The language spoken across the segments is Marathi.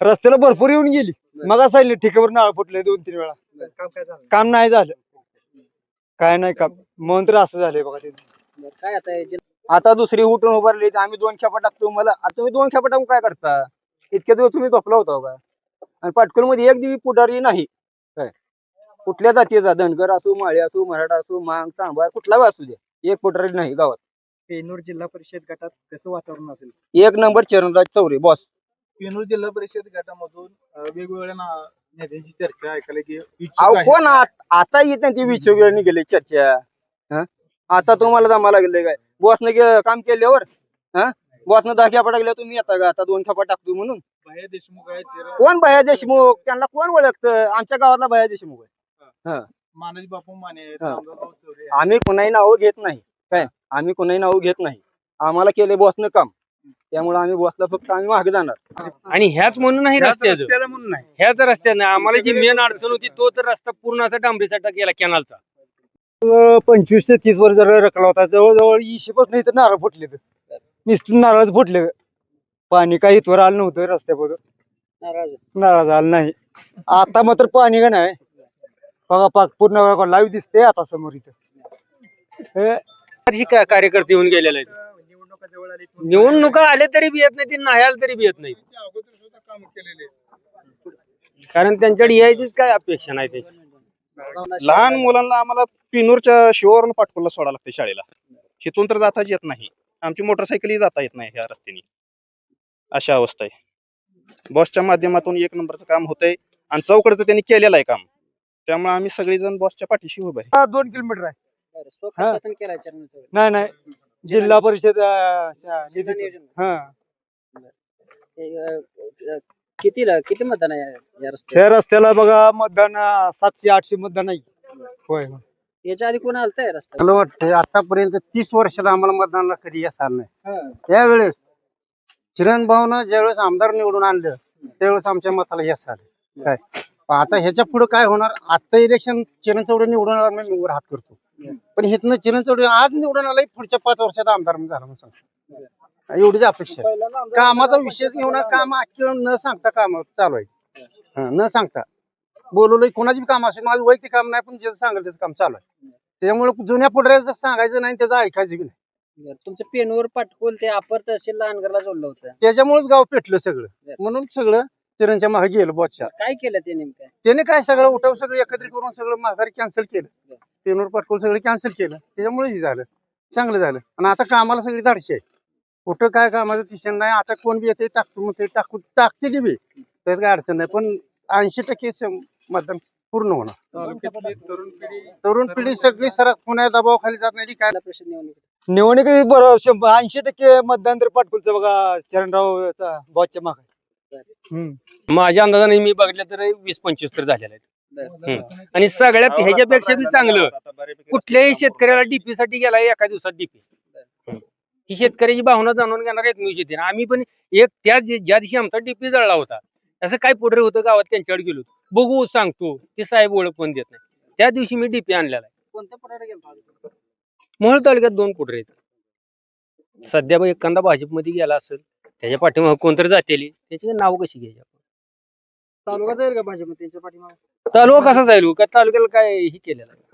रस्त्याला भरपूर येऊन गेली. मग सांगितलं ठिकावर नाळ फुटले दोन तीन वेळा. काम काय झालं? काम नाही झालं. काय नाही काम. म्हणून तर असं झालंय बघा त्यांचं काय आता दुसरी उठून उभारली तर आम्ही दोन खेपा टाकतो मला. आता तुम्ही दोन खेपा टाकून काय करता? इतक्या दिवस तुम्ही झोपला होता का आणि पाटकुलमध्ये एक दिवशी पुढारी नाही. काय? कुठल्या जातीचा? धनगर असो माळी असो मराठा असो मांग तांबार कुठला असू द्या एक पुढारी नाही गावात. पेनूर जिल्हा परिषद गटात कसं वातावरण असेल? एक नंबर चरणराज चौरे बॉस पेनूर जिल्हा परिषद गटामधून अ, वेगवेगळ्या ना- नेत्यांची चर्चा ऐकायला की इच्छुक अहो आहेत. कोण आत- आता येत नाही ती विषय वेळ निघाली चर्चा. हं? आता तुम्हाला जमा लागले काय? बॉसने काम केल्यावर? हा? बॉसनं दहा खेपा टाकल्या तुम्ही येता का? आता दोन खेपा टाकतो म्हणून. भैया देशमुख आहेत चिर- कोण भया देशमुख? त्यांना कोण ओळखतं? आमच्या गावातला भया देशमुख आहे. मानज बापू माने आहेत हा. रामदासभाऊ चौरे आहेत. आम्ही कुणाही नावं घेत नाही. काय? आम्ही कुणाही नावं घेत नाही. आम्हाला केले बॉसनं काम. त्यामुळे आम्ही बॉसला फक्त आम्ही मागे जाणार. आणि ह्याच म्हणून नाही रस्त्याचं. रस्त्याला म्हणून नाही. ह्याच रस्त्यानं आम्हाला जी मेन अडचण होती तो तर रस्ता पूर्ण असा डांबरीसाठी केला कॅनलचा पंचवीस ते तीस वर्ष जर रखला होता जवळजवळ इशेपच नाही तर नारळ फुटले नुसतं नारळ फुटले पाणी काही इथवर आलं नव्हतं रस्त्यावर नाराज आलं नाही. आता मात्र पाणी का नाही? बघा पाक पूर्ण लाईव्ह दिसते आता समोर इथं. हे ही का- कार्यकर्ते येऊन गेलेले आहेत. निवडणुका आली तरी बी येत नाही ती नाही आले तरी बी येत नाही त्यांच्या अगोदर सुद्धा काम केलेले कारण त्यांच्याकडे यायचीच काय अपेक्षा नाही त्याची. लहान मुलांना आम्हाला पिनूरच्या शिवावरून पाठकुला सोडावं लागते शाळेला. तिथून तर जाताच येत नाही. आमची मोटरसायकलही जाता येत नाही ह्या रस्त्याने. अशा अवस्था आहे. बसच्या माध्यमातून एक नंबरचं काम होतंय आणि चौकडचं त्यांनी केलेलं आहे काम. त्यामुळे आम्ही सगळेजण बसच्या पाठीशी उभे आहे. हा, दोन किलोमीटर आहे. नाही नाही. जिल्हा परिषद अं, जिल्हा नियोजन. हा. अ, अ, कितीला किती मतदान आहे या- या रस्त्यावर रस्त्याला बघा मतदान अं, सातशे आठशे मतदान आहे. होय होय. याच्या आधी कोण आलताय रस्ता मला वाटतं आतापर्यंत तीस वर्षाला आम्हाला मतदानाला कधी आलं नाही. हा. त्यावेळेस चिरण भाऊनं ज्यावेळेस आमदार निवडून आणलं त्यावेळेस आमच्या मताला यश आलं. काय? पण आता ह्याच्या पुढे काय होणार? आता इलेक्शन चिरण चौडे निवडून आला मी वर हात करतो. पण हिथनं चौडे आज निवडून आलाय पुढच्या पाच वर्षात आमदार झाला म्हणून सांगतो. एवढीच अपेक्षा आहे. कामाचा विषय घेऊन काम अख्खं न सांगता काम चालू आहे. हं, न सांगता. बोलवलंय कोणाची बी काम असेल माझं वैयक्तिक काम नाही पण जे सांगेल त्याचं काम चालू आहे. त्यामुळे जुन्या पुढऱ्याचं सांगायचं नाही त्याचं ऐकायचं बी नाही. बरं, तुमचं पेनूर पाटकोल ते अपर तहसीलला अनगरला जोडलं होतं. त्याच्यामुळेच गाव पेटलं सगळं. म्हणून सगळं चिरणच्या मागे गेलं बॉसच्या काय केलं ते नेमकं? त्याने काय सगळं उठव सगळं एकत्रित करून सगळं माघारी कॅन्सल केलं. पेनूर पाटकोल सगळं कॅन्सल केलं. त्याच्यामुळे हे झालं. चांगलं झालं. आणि आता कामाला सगळी धाडशी आहे. कुठं काय कामाचं टिशन नाही. आता कोण बी येते टाकतो मग ते टाकू टाकते बी. त्यात काय अडचण नाही. पण ऐंशी टक्के मतदान पूर्ण होणार. तरुण पिढी तरुण पिढी सगळी सरस पुण्या दबावाखाली जात नाही. ती काय? निवडणूक निवडणुकीत. बरोबर शंभर ऐंशी टक्के मतदान तर पाटकुलचं बघा चरणराव बॉसच्या माग. माझ्या अंदाजाने मी बघितलं तर वीस पंचवीस तर झालेले आहेत. हम्म. आणि सगळ्यात ह्याच्यापेक्षा बी चांगलं कुठल्याही शेतकऱ्याला डीपी साठी गेला एका दिवसात डीपी ही शेतकऱ्याची भावना जाणून घेणार एकमेव शेती आम्ही पण एक त्या दि- ज्या दिवशी आमचा डीपी जळला होता असं काय पुढे होतं गावात त्यांच्याकडे गेलो होतो. बघू सांगतो ते साहेब ओळख पण देत नाही. त्या दिवशी मी डीपी आणलेला आहे. कोणत्या पुढारी गेला मोहोळ तालुक्यात दोन कुठे आहेत. सध्या बघ एखादा भाजपमध्ये गेला असेल त्याच्या पाठीमागे कोणतरी जातेली. त्याची नाव कशी घ्यायची आपण? तालुका जाईल का भाजप? त्यांच्या पाठीमागे? तालुका कसा जाईल हो? का तालुक्याला काय ही केलेलं आहे?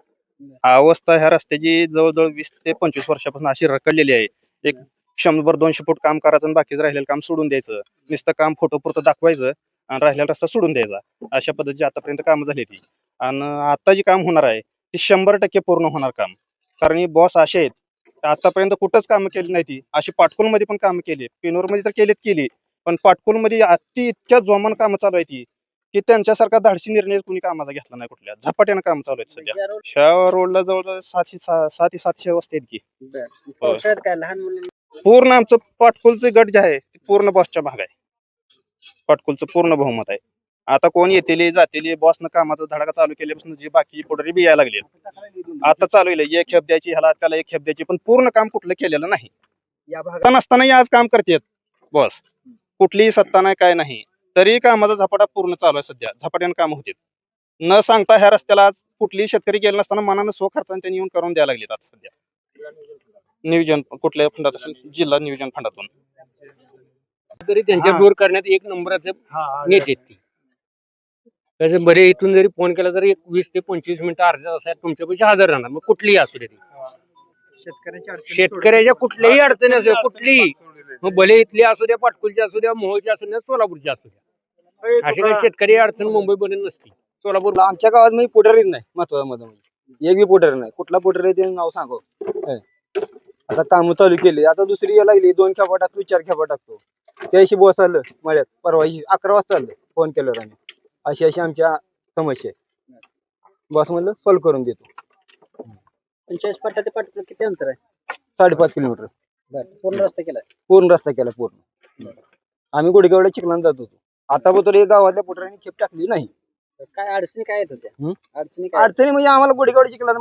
अवस्था ह्या रस्त्याची जवळजवळ वीस ते पंचवीस वर्षापासून अशी रखडलेली आहे. एक शंभर दोनशे फूट काम करायचं आणि बाकीचं राहिलेलं काम सोडून द्यायचं. नुसतं काम फोटो पुरतं दाखवायचं आणि राहिलेला रस्ता सोडून द्यायचा. अशा पद्धतीची आतापर्यंत कामं झाली ती. आणि आता जे काम होणार आहे ते शंभर टक्के पूर्ण होणार काम. कारण ही बॉस असे आहेत आतापर्यंत कुठंच कामं केली नाही ती. अशी पाटकुलमध्ये पण कामं केली. पेनूरमध्ये तर केलीत केली. पण पाटकुलमध्ये अति इतक्या जोमान कामं चालू आहे ती की त्यांच्यासारखा धाडसी निर्णय कुणी कामाचा घेतला नाही कुठल्या. झपाट्यानं काम चालू आहेत सध्या. रोड- ह्या रोडला जवळजवळ सातशे सात ते सातशे वस्ती आहेत की. मुलं पूर्ण आमचं पाटकुलचे गट जे आहे ते पूर्ण बॉसच्या भाग आहे. पाटकुलचं पूर्ण बहुमत आहे. आता कोण येतेले जातेले बॉसनं कामाचा धडाका चालू केल्यापासून जी बाकी पुढे बी यायला लागली आता चालू आहे एक खेप द्यायची ह्याला त्याला एक खेप द्यायची पण पूर्ण काम कुठलं केलेलं नाही. या भागात नसतानाही आज काम करतेत बॉस कुठलीही सत्ता नाही काय नाही. तरी कामाचा झपाटा पूर्ण चालू आहे सध्या. झपाट्यानं काम होते न सांगता ह्या रस्त्याला आज कुठलीही शेतकरी गेला नसताना मनानं स्वखर्चाने त्यांनी येऊन करून द्यायला लागलेत आज सध्या. नियोजन कुठल्या फंडात असेल जिल्हा नियोजन फंडातून. तरी त्यांच्या. दूर करण्यात एक नंबराचे हा, नेते त्याचे बरे इथून जरी फोन केला तरी एक वीस ते पंचवीस मिनिटं अर्ध्या तासात तुमच्या पैसे हजर राहणार. मग कुठलीही असू दे ती. शेतकऱ्यांच्या अडचणी शेतकऱ्याच्या कुठल्याही अडचणी असू द्या. कुठलीही. मग भले इथली असू द्या पाटकुलची असू द्या मोहोळची असू द्या सोलापूरची असू द्या. अशी काही शेतकरी अडचण मुंबई पर्यंत नसते. सोलापूर आमच्या गावात म्हणजे पुढारीच नाही महत्वाचं मध्ये म्हणजे. एक बी पुढारी नाही. कुठला पुढारी आहे ते नाव सांगो. आता काम चालू केले. आता दुसरी यायला लागली. दोन खेपा टाकतो चार खेपा टाकतो. त्याशी बस आलं मळ्यात. परवा अकरा वाजता आलं फोन केल्यावर आम्ही. अशी अशी आमच्या समस्या आहे. बस म्हणलं सॉल्व्ह करून देतो. पंचेचाळीस पट्टा ते पाटकुल किती अंतर आहे? साडेपाच किलोमीटर. बरं पूर्ण रस्ता केलाय पूर्ण रस्ता केला पूर्ण. आम्ही गुडगावला चिखलान जात होतो. आता तर एक गावातल्या पुढाऱ्यांनी खेप टाकली नाही. काय अडचणी काय येत होत्या? हं? अडचणी काय? अडचणी म्हणजे आम्हाला गुडगावला चिखलान